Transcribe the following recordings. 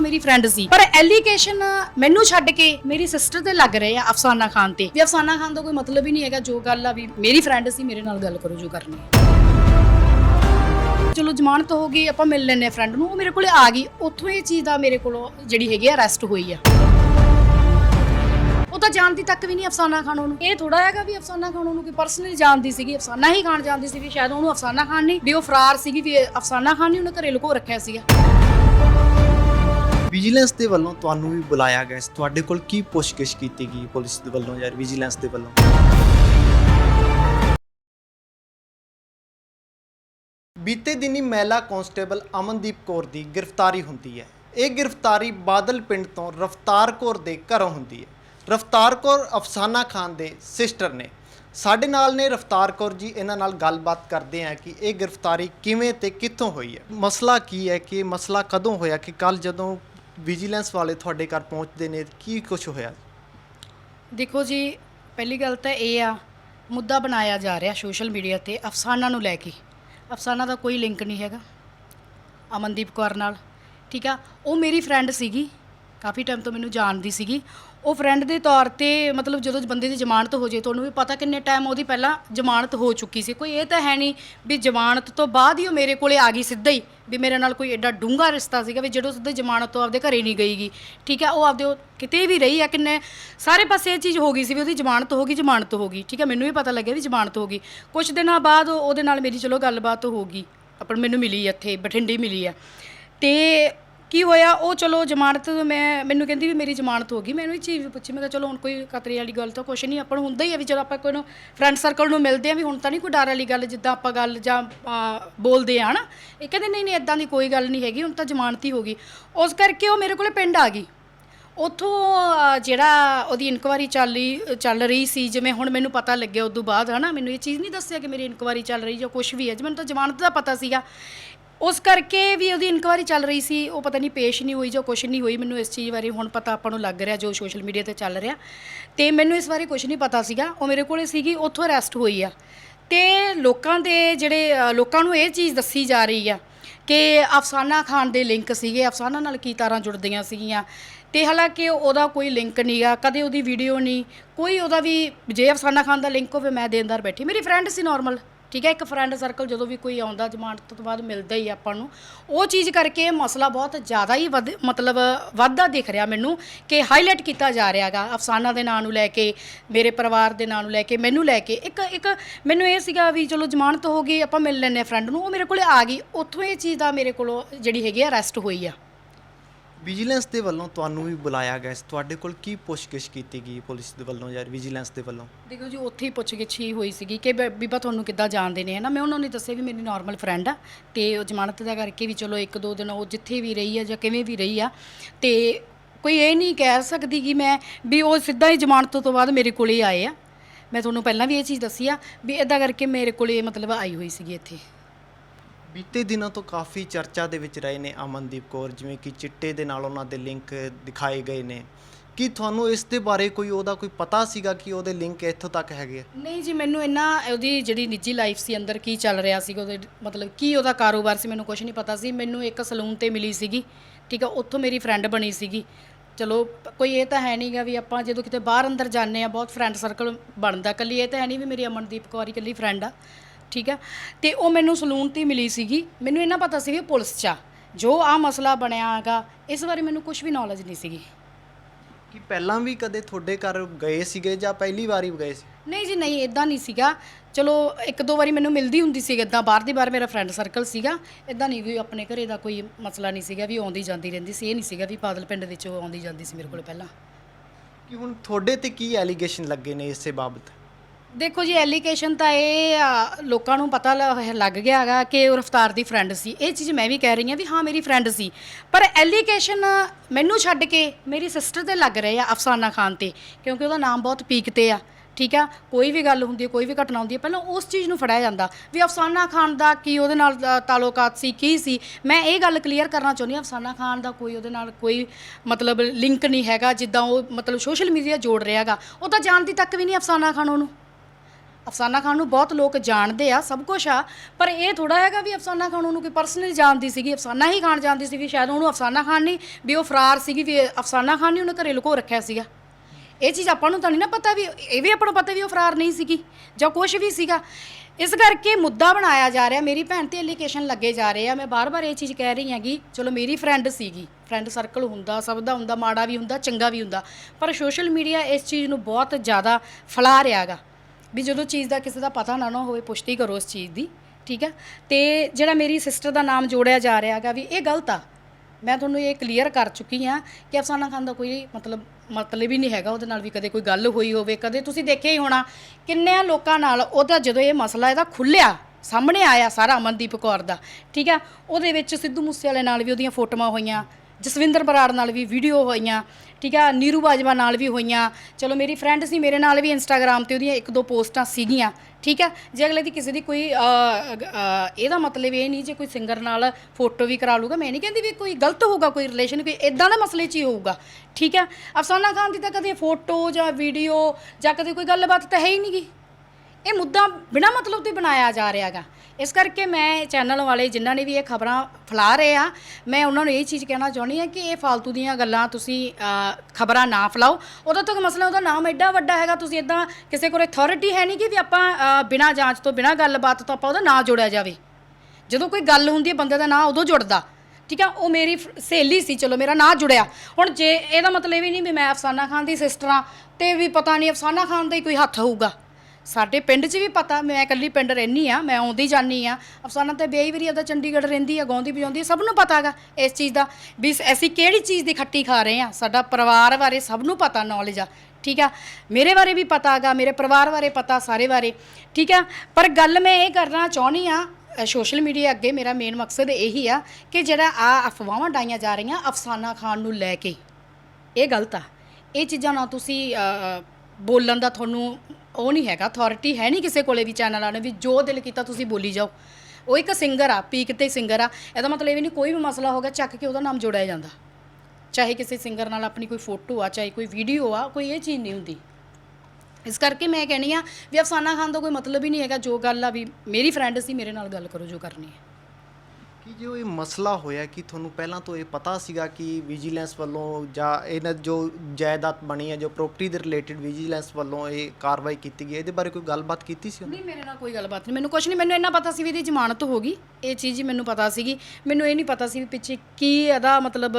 ਹਾਂ ਮੇਰੀ ਫਰੈਂਡ ਸੀ। ਪਰ ਐਲੀਗੇਸ਼ਨ ਮੈਨੂੰ ਛੱਡ ਕੇ ਮੇਰੀ ਸਿਸਟਰ ਤੇ ਲੱਗ ਰਹੇ ਆ ਅਫਸਾਨਾ ਖਾਨ ਤੇ। ਵੀ ਅਫਸਾਨਾ ਖਾਨ ਦਾ ਕੋਈ ਮਤਲਬ ਹੀ ਨਹੀਂ ਹੈਗਾ, ਜੋ ਗੱਲ ਆ ਵੀ ਮੇਰੀ ਫਰੈਂਡ ਸੀ, ਮੇਰੇ ਨਾਲ ਗੱਲ ਕਰੋ ਜੋ ਕਰਨੀ ਚਲੋ ਜ਼ਮਾਨਤ ਹੋ ਗਈ, ਆਪਾਂ ਮਿਲ ਲੈਨੇ ਫਰੈਂਡ ਨੂੰ। ਉਹ ਮੇਰੇ ਕੋਲੇ ਆ ਗਈ। ਉੱਥੋਂ ਇਹ ਚੀਜ਼ ਦਾ ਮੇਰੇ ਕੋਲੋਂ ਜਿਹੜੀ ਹੈਗੀ ਆ ਅਰੈਸਟ ਹੋਈ ਆ। ਉਹ ਤਾਂ ਜਾਣਦੀ ਤੱਕ ਵੀ ਨਹੀਂ ਅਫਸਾਨਾ ਖਾਨ ਉਹਨੂੰ। ਇਹ ਥੋੜਾ ਹੈਗਾ ਵੀ ਅਫਸਾਨਾ ਖਾਨ ਉਹਨੂੰ ਕੋਈ ਪਰਸਨਲੀ ਜਾਣਦੀ ਸੀਗੀ। ਅਫਸਾਨਾ ਹੀ ਖਾਨ ਜਾਣਦੀ ਸੀ ਵੀ ਸ਼ਾਇਦ ਉਹਨੂੰ ਅਫਸਾਨਾ ਖਾਨ ਨਹੀਂ। ਵੀ ਉਹ ਫਰਾਰ ਸੀਗੀ, ਵੀ ਅਫਸਾਨਾ ਖਾਨ ਨਹੀਂ ਉਹਨੇ ਘਰੇ ਲੁਕੋ ਰੱਖਿਆ ਸੀਗਾ। ਵਿਜੀਲੈਂਸ ਦੇ ਵੱਲੋਂ ਤੁਹਾਨੂੰ ਵੀ ਬੁਲਾਇਆ ਗਿਆ ਸੀ ਤੁਹਾਡੇ ਕੋਲ ਕੀ ਪੁੱਛਗਿੱਛ ਕੀਤੀ ਗਈ ਪੁਲਿਸ ਦੇ ਵੱਲੋਂ ਜਾਂ ਵਿਜੀਲੈਂਸ ਦੇ ਵੱਲੋਂ? ਬੀਤੇ ਦਿਨੀ ਮਹਿਲਾ ਕਾਂਸਟੇਬਲ ਅਮਨਦੀਪ ਕੌਰ ਦੀ ਗ੍ਰਿਫਤਾਰੀ ਹੁੰਦੀ ਹੈ। ਇਹ ਗ੍ਰਿਫਤਾਰੀ ਬਾਦਲ ਪਿੰਡ ਤੋਂ ਰਫਤਾਰ ਕੌਰ ਦੇ ਘਰੋਂ ਹੁੰਦੀ ਹੈ। ਰਫਤਾਰ ਕੌਰ ਅਫਸਾਨਾ ਖਾਨ ਦੇ ਸਿਸਟਰ ਨੇ। ਸਾਡੇ ਨਾਲ ਨੇ ਰਫਤਾਰ ਕੌਰ ਜੀ, ਇਹਨਾਂ ਨਾਲ ਗੱਲਬਾਤ ਕਰਦੇ ਆ ਕਿ ਇਹ ਗ੍ਰਿਫਤਾਰੀ ਕਿਵੇਂ ਤੇ ਕਿੱਥੋਂ ਹੋਈ ਹੈ। ਮਸਲਾ ਕੀ ਹੈ ਕਿ ਇਹ ਮਸਲਾ ਕਦੋਂ ਹੋਇਆ ਕਿ ਕੱਲ ਜਦੋਂ ਵਿਜੀਲੈਂਸ ਵਾਲੇ ਤੁਹਾਡੇ ਘਰ ਪਹੁੰਚਦੇ ਨੇ, ਕੀ ਕੁਝ ਹੋਇਆ? ਦੇਖੋ ਜੀ, ਪਹਿਲੀ ਗੱਲ ਤਾਂ ਇਹ ਆ, ਮੁੱਦਾ ਬਣਾਇਆ ਜਾ ਰਿਹਾ ਸੋਸ਼ਲ ਮੀਡੀਆ ਤੇ ਅਫਸਾਨਾ ਨੂੰ ਲੈ ਕੇ। ਅਫਸਾਨਾ ਦਾ ਕੋਈ ਲਿੰਕ ਨਹੀਂ ਹੈਗਾ, ਅਮਨਦੀਪ ਕੌਰ ਨਾਲ, ਠੀਕ ਆ? ਉਹ ਮੇਰੀ ਫਰੈਂਡ ਸੀਗੀ ਕਾਫੀ ਟਾਈਮ ਤੋਂ ਮੈਨੂੰ ਜਾਣਦੀ ਸੀਗੀ। ਉਹ ਫਰੈਂਡ ਦੇ ਤੌਰ ਤੇ ਮਤਲਬ ਜਦੋਂ ਬੰਦੇ ਦੀ ਜ਼ਮਾਨਤ ਹੋ ਜੇ ਤੁਹਾਨੂੰ ਵੀ ਪਤਾ ਕਿੰਨੇ ਟਾਈਮ ਉਹਦੀ ਪਹਿਲਾਂ ਜ਼ਮਾਨਤ ਹੋ ਚੁੱਕੀ ਸੀ। ਕੋਈ ਇਹ ਤਾਂ ਹੈ ਨਹੀਂ ਵੀ ਜ਼ਮਾਨਤ ਤੋਂ ਬਾਅਦ ਹੀ ਉਹ ਮੇਰੇ ਕੋਲੇ ਆ ਗਈ ਸਿੱਧਾ ਹੀ, ਵੀ ਮੇਰੇ ਨਾਲ ਕੋਈ ਐਡਾ ਡੂੰਘਾ ਰਿਸ਼ਤਾ ਸੀਗਾ ਵੀ ਜਦੋਂ ਸਿੱਧੇ ਜ਼ਮਾਨਤ ਤੋਂ ਆਪਦੇ ਘਰੇ ਨਹੀਂ ਗਈਗੀ। ਠੀਕ ਹੈ, ਉਹ ਆਪਦੇ ਉਹ ਕਿਤੇ ਵੀ ਰਹੀ ਆ ਕਿੰਨੇ ਸਾਰੇ ਪਾਸੇ ਇਹ ਚੀਜ਼ ਹੋ ਗਈ ਸੀ ਵੀ ਉਹਦੀ ਜ਼ਮਾਨਤ ਹੋ ਗਈ, ਜ਼ਮਾਨਤ ਹੋ ਗਈ। ਠੀਕ ਹੈ, ਮੈਨੂੰ ਵੀ ਪਤਾ ਲੱਗਿਆ ਵੀ ਜ਼ਮਾਨਤ ਹੋ ਗਈ। ਕੁਝ ਦਿਨਾਂ ਬਾਅਦ ਉਹਦੇ ਨਾਲ ਮੇਰੀ ਚਲੋ ਗੱਲਬਾਤ ਹੋ ਗਈ। ਆਪਣ ਮੈਨੂੰ ਮਿਲੀ ਇੱਥੇ, ਬਠਿੰਡੇ ਮਿਲੀ ਆ ਤੇ ਕੀ ਹੋਇਆ? ਉਹ ਚਲੋ ਜ਼ਮਾਨਤ ਮੈਂ ਮੈਨੂੰ ਕਹਿੰਦੀ ਵੀ ਮੇਰੀ ਜ਼ਮਾਨਤ ਹੋ ਗਈ। ਮੈਨੂੰ ਇਹ ਚੀਜ਼ ਵੀ ਪੁੱਛੀ ਮੈਂ ਕਿਹਾ ਚਲੋ ਹੁਣ ਕੋਈ ਖਤਰੇ ਵਾਲੀ ਗੱਲ ਤਾਂ ਕੁਛ ਨਹੀਂ ਆਪਾਂ ਨੂੰ ਹੁੰਦਾ ਹੀ ਆ ਵੀ ਜਦੋਂ ਆਪਾਂ ਕੋਈ ਨੂੰ ਫਰੈਂਡ ਸਰਕਲ ਨੂੰ ਮਿਲਦੇ ਆ ਵੀ ਹੁਣ ਤਾਂ ਨਹੀਂ ਕੋਈ ਡਰ ਵਾਲੀ ਗੱਲ ਜਿੱਦਾਂ ਆਪਾਂ ਗੱਲ ਜਾਂ ਅਹ, ਬੋਲਦੇ ਆ ਨਾ ਇਹ ਕਹਿੰਦੇ ਨਹੀਂ ਨਹੀਂ ਇਦਾਂ ਦੀ ਕੋਈ ਗੱਲ ਨਹੀਂ ਹੈਗੀ ਹੁਣ ਤਾਂ ਜ਼ਮਾਨਤ ਹੀ ਹੋ ਗਈ। ਉਸ ਕਰਕੇ ਉਹ ਮੇਰੇ ਕੋਲੇ ਪਿੰਡ ਆ ਗਈ। ਉਥੋਂ ਜਿਹੜਾ ਉਹਦੀ ਇਨਕੁਆਰੀ ਚੱਲ ਰਹੀ ਚੱਲ ਰਹੀ ਸੀ ਜਿਵੇਂ ਹੁਣ ਮੈਨੂੰ ਪਤਾ ਲੱਗਿਆ ਉਦੋਂ ਬਾਅਦ ਹਨਾ? ਮੈਨੂੰ ਇਹ ਚੀਜ਼ ਨਹੀਂ ਦੱਸਿਆ ਕਿ ਮੇਰੀ ਇਨਕੁਆਰੀ ਚੱਲ ਰਹੀ ਜਾਂ ਕੁਝ ਵੀ ਹੈ। ਜਿਵੇਂ ਮੈਨੂੰ ਤਾਂ ਜ਼ਮਾਨਤ ਦਾ ਪਤਾ ਸੀਗਾ। ਉਸ ਕਰਕੇ ਵੀ ਉਹਦੀ ਇਨਕੁਆਇਰੀ ਚੱਲ ਰਹੀ ਸੀ। ਉਹ ਪਤਾ ਨਹੀਂ ਪੇਸ਼ ਨਹੀਂ ਹੋਈ ਜਾਂ ਕੁਝ ਨਹੀਂ ਹੋਈ। ਮੈਨੂੰ ਇਸ ਚੀਜ਼ ਬਾਰੇ ਹੁਣ ਪਤਾ ਆਪਾਂ ਨੂੰ ਲੱਗ ਰਿਹਾ ਜੋ ਸੋਸ਼ਲ ਮੀਡੀਆ ਤੇ ਚੱਲ ਰਿਹਾ। ਤੇ ਮੈਨੂੰ ਇਸ ਬਾਰੇ ਕੁਝ ਨਹੀਂ ਪਤਾ ਸੀਗਾ। ਉਹ ਮੇਰੇ ਕੋਲੇ ਸੀਗੀ ਉੱਥੋਂ ਅਰੈਸਟ ਹੋਈ ਆ। ਤੇ ਲੋਕਾਂ ਦੇ ਜਿਹੜੇ ਅ, ਲੋਕਾਂ ਨੂੰ ਇਹ ਚੀਜ਼ ਦੱਸੀ ਜਾ ਰਹੀ ਆ ਕਿ ਅਫਸਾਨਾ ਖਾਨ ਦੇ ਲਿੰਕ ਸੀਗੇ। ਅਫਸਾਨਾ ਨਾਲ ਕੀ ਤਾਰਾਂ ਜੁੜਦੀਆਂ ਸੀਗੀਆਂ। ਤੇ ਹਾਲਾਂਕਿ ਉਹਦਾ ਕੋਈ ਲਿੰਕ ਨਹੀਂਗਾ ਕਦੇ ਉਹਦੀ ਵੀਡੀਓ ਨਹੀਂ। ਕੋਈ ਉਹਦਾ ਵੀ ਜੇ ਅਫਸਾਨਾ ਖਾਨ ਦਾ ਲਿੰਕ ਹੋਵੇ ਮੈਂ ਦੇਣਦਾਰ ਬੈਠੀ। ਮੇਰੀ ਫਰੈਂਡ ਸੀ ਨਾਰਮਲ ਠੀਕ ਹੈ, ਇੱਕ ਫਰੈਂਡ ਸਰਕਲ ਜਦੋਂ ਵੀ ਕੋਈ ਆਉਂਦਾ ਜ਼ਮਾਨਤ ਤੋਂ ਬਾਅਦ ਮਿਲਦਾ ਹੀ ਆਪਾਂ ਨੂੰ, ਉਹ ਚੀਜ਼ ਕਰਕੇ ਇਹ ਮਸਲਾ ਬਹੁਤ ਜ਼ਿਆਦਾ ਹੀ ਵੱਧ, ਮਤਲਬ ਵਾਧਾ ਦਿਖ ਰਿਹਾ ਮੈਨੂੰ ਕਿ ਹਾਈਲਾਈਟ ਕੀਤਾ ਜਾ ਰਿਹਾਗਾ ਅਫਸਾਨਾ ਦੇ ਨਾਂ ਨੂੰ ਲੈ ਕੇ, ਮੇਰੇ ਪਰਿਵਾਰ ਦੇ ਨਾਂ ਨੂੰ ਲੈ ਕੇ, ਮੈਨੂੰ ਲੈ ਕੇ, ਇੱਕ ਇੱਕ ਮੈਨੂੰ ਇਹ ਸੀਗਾ ਵੀ ਚਲੋ ਜ਼ਮਾਨਤ ਹੋ ਗਈ, ਆਪਾਂ ਮਿਲ ਲੈਨੇ ਫਰੈਂਡ ਨੂੰ, ਉਹ ਮੇਰੇ ਕੋਲੇ ਆ ਗਈ, ਉੱਥੋਂ ਇਹ ਚੀਜ਼ ਦਾ ਮੇਰੇ ਕੋਲੋਂ ਜਿਹੜੀ ਹੈਗੀ ਆ ਅਰੈਸਟ ਹੋਈ ਆ। ਵਿਜੀਲੈਂਸ ਦੇ ਵੱਲੋਂ ਤੁਹਾਨੂੰ ਵੀ ਬੁਲਾਇਆ ਗਿਆ ਸੀ। ਤੁਹਾਡੇ ਕੋਲ ਕੀ ਪੁੱਛਗਿੱਛ ਕੀਤੀ ਗਈ ਪੁਲਿਸ ਦੇ ਵੱਲੋਂ ਜਾਂ ਵਿਜੀਲੈਂਸ ਦੇ ਵੱਲੋਂ? ਦੇਖੋ ਜੀ, ਉੱਥੇ ਹੀ ਪੁੱਛਗਿੱਛ ਹੀ ਹੋਈ ਸੀਗੀ ਕਿ ਬ- ਬੀਬਾ ਤੁਹਾਨੂੰ ਕਿੱਦਾਂ ਜਾਣਦੇ ਨੇ, ਹਨਾ? ਮੈਂ ਉਹਨਾਂ ਨੇ ਦੱਸਿਆ ਵੀ ਮੇਰੀ ਨਾਰਮਲ ਫਰੈਂਡ ਆ ਤੇ ਉਹ ਜ਼ਮਾਨਤ ਦਾ ਕਰਕੇ ਵੀ ਚਲੋ ਇੱਕ ਦੋ ਦਿਨ ਉਹ ਜਿੱਥੇ ਵੀ ਰਹੀ ਆ ਜਾਂ ਕਿਵੇਂ ਵੀ ਰਹੀ ਆ ਤੇ ਕੋਈ ਇਹ ਨਹੀਂ ਕਹਿ ਸਕਦੀ ਕਿ ਮੈਂ ਵੀ ਉਹ ਸਿੱਧਾ ਹੀ ਜ਼ਮਾਨਤ ਤੋਂ ਬਾਅਦ ਮੇਰੇ ਕੋਲੇ ਹੀ ਆਏ ਆ। ਮੈਂ ਤੁਹਾਨੂੰ ਪਹਿਲਾਂ ਵੀ ਇਹ ਚੀਜ਼ ਦੱਸੀ ਆ ਵੀ ਇਦਾਂ ਕਰਕੇ ਮੇਰੇ ਕੋਲੇ ਮਤਲਬ ਆਈ ਹੋਈ ਸੀਗੀ ਇੱਥੇ। ਬੀਤੇ ਦਿਨਾਂ ਤੋਂ ਕਾਫੀ ਚਰਚਾ ਦੇ ਵਿੱਚ ਰਹੇ ਨੇ ਅਮਨਦੀਪ ਕੌਰ, ਜਿਵੇਂ ਕਿ ਚਿੱਟੇ ਦੇ ਨਾਲ ਉਹਨਾਂ ਦੇ ਲਿੰਕ ਦਿਖਾਏ ਗਏ ਨੇ। ਕੀ ਤੁਹਾਨੂੰ ਇਸ ਦੇ ਬਾਰੇ ਕੋਈ ਉਹਦਾ ਕੋਈ ਪਤਾ ਸੀਗਾ ਕਿ ਉਹਦੇ ਲਿੰਕ ਇੱਥੋਂ ਤੱਕ ਹੈਗੇ ਆ? ਨਹੀਂ ਜੀ, ਮੈਨੂੰ ਇੰਨਾ ਉਹਦੀ ਜਿਹੜੀ ਨਿੱਜੀ ਲਾਈਫ ਸੀ, ਅੰਦਰ ਕੀ ਚੱਲ ਰਿਹਾ ਸੀ ਉਹਦੇ ਮਤਲਬ ਕੀ ਉਹਦਾ ਕਾਰੋਬਾਰ ਸੀ, ਮੈਨੂੰ ਕੁਝ ਨਹੀਂ ਪਤਾ ਸੀ। ਮੈਨੂੰ ਇੱਕ ਸਲੂਨ ਤੇ ਮਿਲੀ ਸੀਗੀ, ਠੀਕ ਆ, ਉੱਥੋਂ ਮੇਰੀ ਫਰੈਂਡ ਬਣੀ ਸੀਗੀ। ਚਲੋ ਪ- ਕੋਈ ਇਹ ਤਾਂ ਹੈ ਨਹੀਂਗਾ ਵੀ ਆਪਾਂ ਜਦੋਂ ਕਿਤੇ ਬਾਹਰ ਅੰਦਰ ਜਾਂਦੇ ਆ, ਬਹੁਤ ਫਰੈਂਡ ਸਰਕਲ ਬਣਦਾ। ਕੱਲੀ ਇਹ ਤਾਂ ਹੈ ਨਹੀਂ ਵੀ ਮੇਰੀ ਅਮਨਦੀਪ ਕੌਰ ਹੀ ਕੱਲੀ ਫਰੈਂਡ ਆ। ਠੀਕ ਆ ਤੇ ਉਹ ਮੈਨੂੰ ਸਲੂਨ ਤੇ ਹੀ ਮਿਲੀ ਸੀਗੀ। ਮੈਨੂੰ ਇਹਨਾਂ ਪਤਾ ਸੀ ਵੀ ਪੁਲਿਸ 'ਚ ਆ। ਜੋ ਆ ਮਸਲਾ ਬਣਿਆ ਹੈਗਾ ਇਸ ਬਾਰੇ ਮੈਨੂੰ ਕੁਝ ਵੀ ਨੌਲੇਜ ਨਹੀਂ ਸੀਗੀ। ਕਿ ਪਹਿਲਾਂ ਵੀ ਕਦੇ ਤੁਹਾਡੇ ਘਰ ਗਏ ਸੀਗੇ ਜਾਂ ਪਹਿਲੀ ਵਾਰੀ ਗਏ ਸੀ? ਨਹੀਂ ਜੀ ਨਹੀਂ ਇਦਾਂ ਨਹੀਂ ਸੀਗਾ। ਚਲੋ ਇੱਕ ਦੋ ਵਾਰੀ ਮੈਨੂੰ ਮਿਲਦੀ ਹੁੰਦੀ ਸੀ ਇਦਾਂ ਬਾਹਰ ਦੀ ਬਾਹਰ ਮੇਰਾ ਫਰੈਂਡ ਸਰਕਲ ਸੀਗਾ। ਇਦਾਂ ਨਹੀਂ ਵੀ ਆਪਣੇ ਘਰੇ ਦਾ ਕੋਈ ਮਸਲਾ ਨਹੀਂ ਸੀਗਾ ਵੀ ਆਉਂਦੀ ਜਾਂਦੀ ਰਹਿੰਦੀ ਸੀ। ਇਹ ਨਹੀਂ ਸੀਗਾ ਵੀ ਬਾਦਲ ਪਿੰਡ ਵਿੱਚ ਉਹ ਆਉਂਦੀ ਜਾਂਦੀ ਸੀ ਮੇਰੇ ਕੋਲ ਪਹਿਲਾਂ। ਕਿ ਹੁਣ ਤੁਹਾਡੇ ਤੇ ਕੀ ਐਲੀਗੇਸ਼ਨ ਲੱਗੇ ਨੇ ਇਸੇ ਬਾਬਤ? ਦੇਖੋ ਜੀ ਐਲੀਗੇਸ਼ਨ ਤਾਂ ਇਹ ਆ, ਲੋਕਾਂ ਨੂੰ ਪਤਾ ਲ- ਲੱਗ ਗਿਆ ਹੈਗਾ ਕਿ ਉਹ ਰਫਤਾਰ ਦੀ ਫਰੈਂਡ ਸੀ। ਇਹ ਚੀਜ਼ ਮੈਂ ਵੀ ਕਹਿ ਰਹੀ ਹਾਂ ਵੀ ਹਾਂ ਮੇਰੀ ਫਰੈਂਡ ਸੀ। ਪਰ ਐਲੀਗੇਸ਼ਨ ਮੈਨੂੰ ਛੱਡ ਕੇ ਮੇਰੀ ਸਿਸਟਰ ਤੇ ਲੱਗ ਰਹੇ ਆ ਅਫਸਾਨਾ ਖਾਨ ਤੇ ਕਿਉਂਕਿ ਉਹਦਾ ਨਾਮ ਬਹੁਤ ਪੀਕ ਤੇ ਆ ਠੀਕ ਆ? ਕੋਈ ਵੀ ਗੱਲ ਹੁੰਦੀ ਹੈ ਕੋਈ ਵੀ ਘਟਨਾ ਹੁੰਦੀ ਹੈ ਪਹਿਲਾਂ ਉਸ ਚੀਜ਼ ਨੂੰ ਫੜਿਆ ਜਾਂਦਾ ਵੀ ਅਫਸਾਨਾ ਖਾਨ ਦਾ ਕੀ ਉਹਦੇ ਨਾਲ ਅ, ਤਾਲੁਕਾਤ ਸੀ ਕੀ ਸੀ? ਮੈਂ ਇਹ ਗੱਲ ਕਲੀਅਰ ਕਰਨਾ ਚਾਹੁੰਦੀ ਹਾਂ ਅਫਸਾਨਾ ਖਾਨ ਦਾ ਕੋਈ ਉਹਦੇ ਨਾਲ ਕੋਈ ਮਤਲਬ ਲਿੰਕ ਨਹੀਂ ਹੈਗਾ ਜਿੱਦਾਂ ਉਹ ਮਤਲਬ ਸੋਸ਼ਲ ਮੀਡੀਆ ਜੋੜ ਰਿਹਾ ਹੈਗਾ। ਉਹ ਤਾਂ ਜਾਣਦੀ ਤੱਕ ਵੀ ਨਹੀਂ ਅਫਸਾਨਾ ਖਾਨ ਉਹਨੂੰ। ਅਫਸਾਨਾ ਖਾਨ ਨੂੰ ਬਹੁਤ ਲੋਕ ਜਾਣਦੇ ਆ, ਸਭ ਕੁਝ ਆ, ਪਰ ਇਹ ਥੋੜਾ ਹੈਗਾ ਵੀ ਅਫਸਾਨਾ ਖਾਨ ਉਹਨੂੰ ਕੋਈ ਪਰਸਨਲੀ ਜਾਣਦੀ ਸੀਗੀ, ਅਫਸਾਨਾ ਹੀ ਖਾਨ ਜਾਣਦੀ ਸੀ ਵੀ ਸ਼ਾਇਦ ਉਹਨੂੰ ਅਫਸਾਨਾ ਖਾਨ ਨਹੀਂ, ਵੀ ਉਹ ਫਰਾਰ ਸੀਗੀ, ਵੀ ਅਫਸਾਨਾ ਖਾਨ ਨਹੀਂ ਉਹਨੇ ਘਰੇ ਲੁਕੋ ਰੱਖਿਆ ਸੀਗਾ। ਇਹ ਚੀਜ਼ ਆਪਾਂ ਨੂੰ ਤਾਂ ਨਹੀਂ ਨਾ ਪਤਾ ਵੀ, ਇਹ ਵੀ ਆਪਾਂ ਨੂੰ ਪਤਾ ਵੀ ਉਹ ਫਰਾਰ ਨਹੀਂ ਸੀਗੀ, ਜਾਂ ਕੁਝ ਵੀ ਸੀਗਾ। ਇਸ ਕਰਕੇ ਮੁੱਦਾ ਬਣਾਇਆ ਜਾ ਰਿਹਾ, ਮੇਰੀ ਭੈਣ ਤੇ ਐਲੀਗੇਸ਼ਨ ਲੱਗੇ ਜਾ ਰਹੇ ਆ, ਮੈਂ ਬਾਰ-ਬਾਰ ਇਹ ਚੀਜ਼ ਕਹਿ ਰਹੀ ਹਾਂਗੀ, ਚਲੋ ਮੇਰੀ ਫਰੈਂਡ ਸੀਗੀ ਫਰੈਂਡ ਸਰਕਲ ਹੁੰਦਾ, ਸਭ ਦਾ ਹੁੰਦਾ, ਮਾੜਾ ਵੀ ਹੁੰਦਾ, ਚੰਗਾ ਵੀ ਹੁੰਦਾ, ਪਰ ਸੋਸ਼ਲ ਮੀਡੀਆ ਇਸ ਚੀਜ਼ ਨੂੰ ਬਹੁਤ ਜ਼ਿਆਦਾ ਫੈਲਾ ਰਿਹਾਗਾ ਵੀ ਜਦੋਂ ਚੀਜ਼ ਦਾ ਕਿਸੇ ਦਾ ਪਤਾ ਨਾ ਨਾ ਹੋਵੇ, ਪੁਸ਼ਟੀ ਕਰੋ ਉਸ ਚੀਜ਼ ਦੀ, ਠੀਕ ਹੈ? ਤੇ ਜਿਹੜਾ ਮੇਰੀ ਸਿਸਟਰ ਦਾ ਨਾਮ ਜੋੜਿਆ ਜਾ ਰਿਹਾ ਹੈਗਾ ਵੀ ਇਹ ਗਲਤ ਆ। ਮੈਂ ਤੁਹਾਨੂੰ ਇਹ ਕਲੀਅਰ ਕਰ ਚੁੱਕੀ ਹਾਂ ਕਿ ਅਫਸਾਨਾ ਖਾਨ ਦਾ ਕੋਈ ਮਤਲਬ ਮਤਲਬ ਹੀ ਨਹੀਂ ਹੈਗਾ, ਉਹਦੇ ਨਾਲ ਵੀ ਕਦੇ ਕੋਈ ਗੱਲ ਹੋਈ ਹੋਵੇ, ਕਦੇ ਤੁਸੀਂ ਦੇਖਿਆ ਹੀ ਹੋਣਾ, ਕਿੰਨਿਆਂ ਲੋਕਾਂ ਨਾਲ ਉਹਦਾ ਜਦੋਂ ਇਹ ਮਸਲਾ ਇਹਦਾ ਖੁੱਲਿਆ ਸਾਹਮਣੇ ਆਇਆ ਸਾਰਾ ਅਮਨਦੀਪ ਕੌਰ ਦਾ, ਠੀਕ ਆ ਉਹਦੇ ਵਿੱਚ ਸਿੱਧੂ ਮੂਸੇਵਾਲੇ ਨਾਲ ਵੀ ਉਹਦੀਆਂ ਫੋਟੋਆਂ ਹੋਈਆਂ ਜਸਵਿੰਦਰ ਬਰਾੜ ਨਾਲ ਵੀ ਵੀਡੀਓ ਹੋਈਆਂ, ਠੀਕ ਆ? ਨੀਰੂ ਬਾਜਵਾ ਨਾਲ ਵੀ ਹੋਈਆਂ। ਚਲੋ ਮੇਰੀ ਫਰੈਂਡ ਸੀ, ਮੇਰੇ ਨਾਲ ਵੀ ਇੰਸਟਾਗ੍ਰam ਤੇ ਉਹਦੀਆਂ ਇੱਕ ਦੋ ਪੋਸਟਾਂ ਸੀਗੀਆਂ, ਠੀਕ ਆ? ਜੇ ਅਗਲੇ ਦੀ ਕਿਸੇ ਦੀ ਕੋਈ ਇਹਦਾ ਮਤਲਬ ਇਹ ਨਹੀਂ ਜੇ ਕੋਈ ਸਿੰਗਰ ਨਾਲ ਫੋਟੋ ਵੀ ਕਰਾ ਲੂਗਾ ਮੈਂ ਨਹੀਂ ਕਹਿੰਦੀ ਵੀ ਕੋਈ ਗਲਤ ਹੋਊਗਾ, ਕੋਈ ਰਿਲੇਸ਼ਨ ਕੋਈ ਇਦਾਂ ਦਾ ਮਸਲੇ 'ਚ ਹੀ ਹੋਊਗਾ, ਠੀਕ ਆ? ਅਫਸਾਨਾ ਖਾਨ ਦੀ ਤਾਂ ਕਦੇ ਫੋਟੋ ਜਾਂ ਵੀਡੀਓ ਜਾਂ ਕਦੇ ਕੋਈ ਗੱਲਬਾਤ ਤਾਂ ਹੈ ਹੀ ਨਹੀਂਗੀ ਇਹ ਮੁੱਦਾ ਬਿਨਾਂ ਮਤਲਬ ਤੇ ਬਣਾਇਆ ਜਾ ਰਿਹਾਗਾ ਇਸ ਕਰਕੇ ਮੈਂ ਚੈਨਲ ਵਾਲੇ ਜਿਨ੍ਹਾਂ ਨੇ ਵੀ ਇਹ ਖਬਰਾਂ ਫੈਲਾ ਰਹੇ ਆ, ਮੈਂ ਉਹਨਾਂ ਨੂੰ ਇਹ ਚੀਜ਼ ਕਹਿਣਾ ਚਾਹੁੰਦੀ ਆ ਕਿ ਇਹ ਫालतू ਦੀਆਂ ਗੱਲਾਂ ਤੁਸੀਂ ਖਬਰਾਂ ਨਾ ਫੈਲਾਓ। ਉਦੋਂ ਤਾਂ ਮਸਲਾ ਉਹਦਾ ਨਾਮ ਐਡਾ ਵੱਡਾ ਹੈਗਾ, ਤੁਸੀਂ ਇਦਾਂ ਕਿਸੇ ਕੋਲ ਅਥਾਰਟੀ ਹੈ ਨਹੀਂ ਕਿ ਵੀ ਆਪਾਂ ਬਿਨਾਂ ਜਾਂਚ ਤੋਂ, ਬਿਨਾਂ ਗੱਲਬਾਤ ਤੋਂ ਆਪਾਂ ਉਹਦਾ ਨਾਂ ਜੋੜਿਆ ਜਾਵੇ। ਜਦੋਂ ਕੋਈ ਗੱਲ ਹੁੰਦੀ ਹੈ ਬੰਦੇ ਦਾ ਨਾਂ ਉਦੋਂ ਜੁੜਦਾ। ਠੀਕ ਆ, ਉਹ ਮੇਰੀ ਸਹੇਲੀ ਸੀ, ਚਲੋ ਮੇਰਾ ਨਾਂ ਜੁੜਿਆ। ਹੁਣ ਜੇ ਇਹਦਾ ਮਤਲਬ ਇਹ ਨਹੀਂ ਵੀ ਮੈਂ ਅਫਸਾਨਾ ਖਾਨ ਦੀ ਸਿਸਟਰ ਆ ਤੇ ਵੀ ਪਤਾ ਨਹੀਂ ਅਫਸਾਨਾ ਖਾਨ ਦਾ ਹੀ ਕੋਈ ਹੱਥ ਹੋਊਗਾ। ਸਾਡੇ ਪਿੰਡ 'ਚ ਵੀ ਪਤਾ ਮੈਂ ਇਕੱਲੀ ਪਿੰਡ ਰਹਿਨੀ ਆ ਮੈਂ ਆਉਂਦੀ ਜਾਂਦੀ ਆ ਅਫਸਾਨਾ ਤੇ ਬੇਈ ਵਾਰੀ ਉਹਦਾ ਚੰਡੀਗੜ੍ਹ ਰਹਿੰਦੀ ਆ ਗਾਉਂਦੀ ਵਜਾਉਂਦੀ ਆ, ਸਭ ਨੂੰ ਪਤਾ ਹੈਗਾ ਇਸ ਚੀਜ਼ ਦਾ ਵੀ ਅਸੀਂ ਕਿਹੜੀ ਚੀਜ਼ ਦੀ ਖੱਟੀ ਖਾ ਰਹੇ ਆ ਸਾਡਾ ਪਰਿਵਾਰ ਬਾਰੇ ਸਭ ਨੂੰ ਪਤਾ ਨੌਲੇਜ ਆ ਠੀਕ ਆ? ਮੇਰੇ ਬਾਰੇ ਵੀ ਪਤਾ ਹੈਗਾ ਮੇਰੇ ਪਰਿਵਾਰ ਬਾਰੇ ਪਤਾ ਸਾਰੇ ਬਾਰੇ ਠੀਕ ਆ? ਪਰ ਗੱਲ ਮੈਂ ਇਹ ਕਰਨਾ ਚਾਹੁੰਦੀ ਆ ਸੋਸ਼ਲ ਮੀਡੀਆ ਅੱਗੇ ਮੇਰਾ ਮੇਨ ਮਕਸਦ ਇਹੀ ਆ ਕਿ ਜਿਹੜਾ ਆ ਅਫਵਾਹਾਂ ਡਾਈਆਂ ਜਾ ਰਹੀਆਂ ਅਫਸਾਨਾ ਖਾਨ ਨੂੰ ਲੈ ਕੇ। ਇਹ ਗਲਤ ਆ। ਇਹ ਚੀਜ਼ਾਂ ਨਾ ਤੁਸੀਂ ਬੋਲਣ ਦਾ ਤੁਹਾਨੂੰ ਉਹ ਨਹੀਂ ਹੈਗਾ ਅਥਾਰਟੀ ਹੈ ਨਹੀਂ ਕਿਸੇ ਕੋਲੇ ਵੀ ਚੈਨਲ ਵਾਲੇ ਵੀ ਜੋ ਦਿਲ ਕੀਤਾ ਤੁਸੀਂ ਬੋਲੀ ਜਾਓ। ਉਹ ਇੱਕ ਸਿੰਗਰ ਆ ਪੀਕ ਤੇ ਸਿੰਗਰ ਆ, ਇਹਦਾ ਮਤਲਬ ਇਹ ਵੀ ਨਹੀਂ ਕੋਈ ਵੀ ਮਸਲਾ ਹੋ ਗਿਆ ਚੱਕ ਕੇ ਉਹਦਾ ਨਾਮ ਜੋੜਿਆ ਜਾਂਦਾ। ਚਾਹੇ ਕਿਸੇ ਸਿੰਗਰ ਨਾਲ ਆਪਣੀ ਕੋਈ ਫੋਟੋ ਆ, ਚਾਹੇ ਕੋਈ ਵੀਡੀਓ ਆ, ਕੋਈ ਇਹ ਚੀਜ਼ ਨਹੀਂ ਹੁੰਦੀ। ਇਸ ਕਰਕੇ ਮੈਂ ਕਹਿੰਦੀ ਆ ਵੀ ਅਫਸਾਨਾ ਖਾਨ ਦਾ ਕੋਈ ਮਤਲਬ ਹੀ ਨਹੀਂ ਹੈਗਾ, ਜੋ ਗੱਲ ਆ ਵੀ ਮੇਰੀ ਫਰੈਂਡ ਸੀ, ਮੇਰੇ ਨਾਲ ਗੱਲ ਕਰੋ ਜੋ ਕਰਨੀ ਹੈ। ਕਿ ਜੋ ਇਹ ਮਸਲਾ ਹੋਇਆ ਕਿ ਤੁਹਾਨੂੰ ਪਹਿਲਾਂ ਤੋਂ ਇਹ ਪਤਾ ਸੀਗਾ ਕਿ ਵਿਜੀਲੈਂਸ ਵੱਲੋਂ ਜਾਂ ਇਹਨਾਂ ਜੋ ਜਾਇਦਾਦ ਬਣੀ ਹੈ, ਜੋ ਪ੍ਰਾਪਰਟੀ ਦੇ ਰਿਲੇਟਡ ਵਿਜੀਲੈਂਸ ਵੱਲੋਂ ਇਹ ਕਾਰਵਾਈ ਕੀਤੀ ਗਈ ਇਹਦੇ ਬਾਰੇ ਕੋਈ ਗੱਲਬਾਤ ਕੀਤੀ ਸੀ ਨਹੀਂ, ਮੇਰੇ ਨਾਲ ਕੋਈ ਗੱਲਬਾਤ ਨਹੀਂ, ਮੈਨੂੰ ਕੁਝ ਨਹੀਂ, ਮੈਨੂੰ ਇੰਨਾ ਪਤਾ ਸੀ ਵੀ ਇਹਦੀ ਜ਼ਮਾਨਤ ਹੋ ਗਈ। ਇਹ ਚੀਜ਼ ਹੀ ਮੈਨੂੰ ਪਤਾ ਸੀਗੀ। ਮੈਨੂੰ ਇਹ ਨਹੀਂ ਪਤਾ ਸੀ ਵੀ ਪਿੱਛੇ ਕੀ ਇਹਦਾ ਮਤਲਬ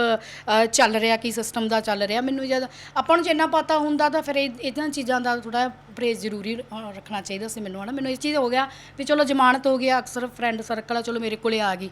ਚੱਲ ਰਿਹਾ, ਕੀ ਸਿਸਟਮ ਦਾ ਚੱਲ ਰਿਹਾ। ਮੈਨੂੰ ਜਦ ਆਪਾਂ ਨੂੰ ਜੇ ਇੰਨਾ ਪਤਾ ਹੁੰਦਾ ਤਾਂ ਫਿਰ ਇਹ ਇਦਾਂ ਚੀਜ਼ਾਂ ਦਾ ਥੋੜਾ ਪਰਹੇਜ਼ ਜ਼ਰੂਰੀ ਅ, ਰੱਖਣਾ ਚਾਹੀਦਾ ਸੀ ਮੈਨੂੰ ਹਨਾ। ਮੈਨੂੰ ਇਹ ਚੀਜ਼ ਹੋ ਗਿਆ ਵੀ ਚਲੋ ਜ਼ਮਾਨਤ ਹੋ ਗਿਆ ਅਕਸਰ ਫਰੈਂਡ ਸਰਕਲ ਆ ਚਲੋ ਮੇਰੇ ਕੋਲੇ ਆ ਗਈ।